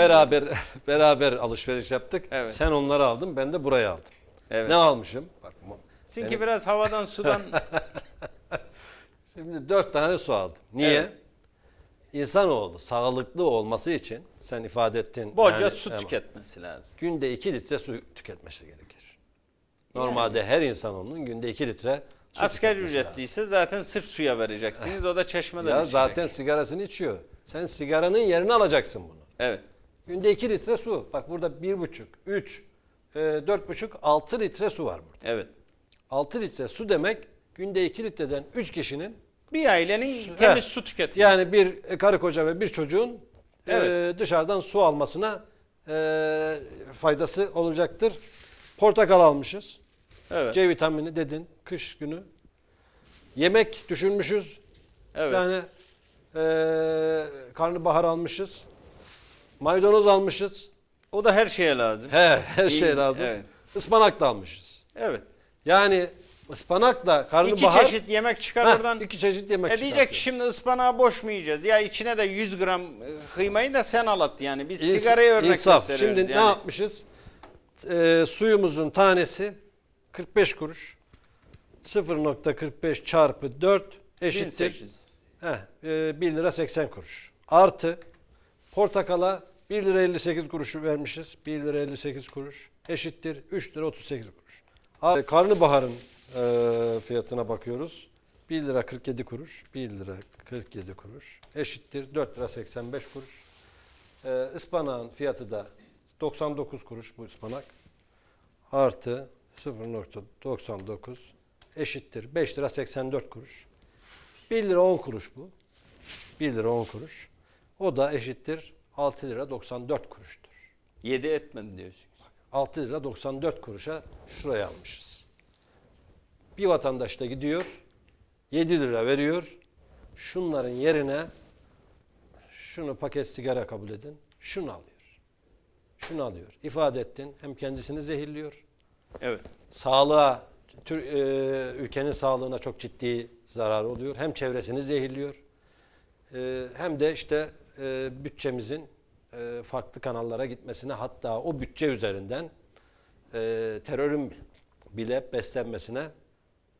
Beraber beraber alışveriş yaptık. Evet. Sen onları aldın, ben de burayı aldım. Evet. Ne almışım? Bak, mu- Sizinki Benim- biraz havadan sudan şimdi dört tane su aldım. Niye? Evet. İnsanoğlu sağlıklı olması için sen ifade ettin. bolca yani, su ama tüketmesi lazım. Günde 2 litre su tüketmesi gerekir. Normalde her insanoğlunun günde 2 litre su Asgari tüketmesi lazım. ücretliyse zaten sırf suya vereceksiniz. O da çeşmeden Ya içecek. zaten sigarasını içiyor. Sen sigaranın yerine alacaksın bunu. Evet. Günde 2 litre su. Bak burada 1,5, 3, e, 4,5, 6 litre su var burada. Evet. 6 litre su demek günde 2 litreden 3 kişinin Bir ailenin temiz He. su tüketimi. yani bir karı koca ve bir çocuğun e, Evet. dışarıdan su almasına e, faydası olacaktır. Portakal almışız. Evet. C vitamini dedin kış günü. Yemek düşünmüşüz. Bir Evet. tane e, karnabahar almışız. Maydanoz almışız. O da her şeye lazım. He, her İyi, şey lazım. evet. Ispanak da almışız. Evet. Yani ıspanakla İki karnabahar çeşit yemek çıkar Heh, oradan. iki çeşit yemek E diyecek çıkartıyor. ki şimdi ıspanağı boş mu yiyeceğiz? Ya içine de 100 gram e, kıymayı da sen al at yani. Biz İns- sigarayı örnek insaf. gösteriyoruz Şimdi yani. ne yapmışız? Ee, suyumuzun tanesi 45 kuruş. 0.45 çarpı 4 eşittir. 1800. Heh, e, 1 lira 80 kuruş. Artı portakala 1 lira 58 kuruşu vermişiz. 1 lira 58 kuruş eşittir 3 lira 38 kuruş. A- Karnabaharın e, fiyatına bakıyoruz. 1 lira 47 kuruş. 1 lira 47 kuruş eşittir 4 lira 85 kuruş. E, ıspanağın fiyatı da 99 kuruş bu ıspanak. Artı 0.99 eşittir 5 lira 84 kuruş. 1 lira 10 kuruş bu. 1 lira 10 kuruş. O da eşittir 6 lira 94 kuruştur. 7 etmedi diyorsunuz. 6 lira 94 kuruşa şuraya almışız. Bir vatandaş da gidiyor 7 lira veriyor. Şunların yerine şunu paket sigara kabul edin. Şunu alıyor. Şunu alıyor. İfade ettin. Hem kendisini zehirliyor. Evet. Sağlığa, tür- e, ülkenin sağlığına çok ciddi zarar oluyor. Hem çevresini zehirliyor. e, hem de işte e, bütçemizin e, farklı kanallara gitmesine hatta o bütçe üzerinden e, terörün bile beslenmesine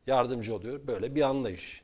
yardımcı oluyor. Böyle bir anlayış.